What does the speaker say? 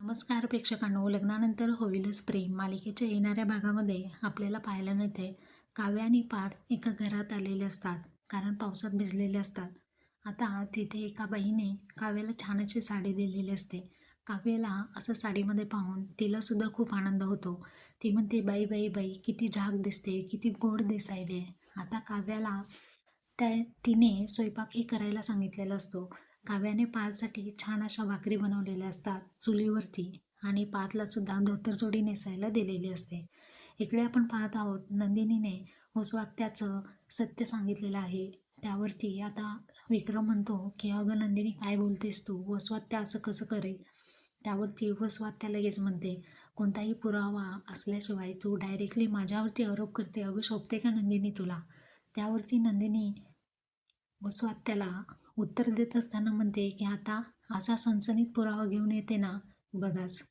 नमस्कार प्रेक्षकांनो. लग्नानंतर होईलच प्रेम. मालिकेच्या येणाऱ्या भागामध्ये आपल्याला पाहायला मिळते काव्य आणि पार एका घरात आलेले असतात कारण पावसात भिजलेले असतात. आता तिथे एका बाईने काव्याला छान अशी साडी दिलेली असते. काव्याला असं साडीमध्ये पाहून तिलासुद्धा खूप आनंद होतो. ती म्हणते बाई बाई बाई किती झाक दिसते किती गोड दिसायले. आता काव्याला त्या तिने स्वयंपाकही करायला सांगितलेला असतो. काव्याने पारसाठी छान अशा भाकरी बनवलेल्या असतात चुलीवरती आणि पारला सुद्धा धोतरजोडी नेसायला दिलेली असते. इकडे आपण पाहत आहोत नंदिनीने होसवात्याचं सत्य सांगितलेलं आहे. त्यावरती आता विक्रम म्हणतो की अगं नंदिनी काय बोलतेस तू? वसवात्या असं कसं करेल? त्यावरती वसवात्या लगेच म्हणते कोणताही पुरावा असल्याशिवाय तू डायरेक्टली माझ्यावरती आरोप करते अगं शोभते का नंदिनी तुला? त्यावरती नंदिनी वसवात्याला उत्तर देत असताना म्हणते की आता असा सणसणीत पुरावा घेऊन येते ना बघाच.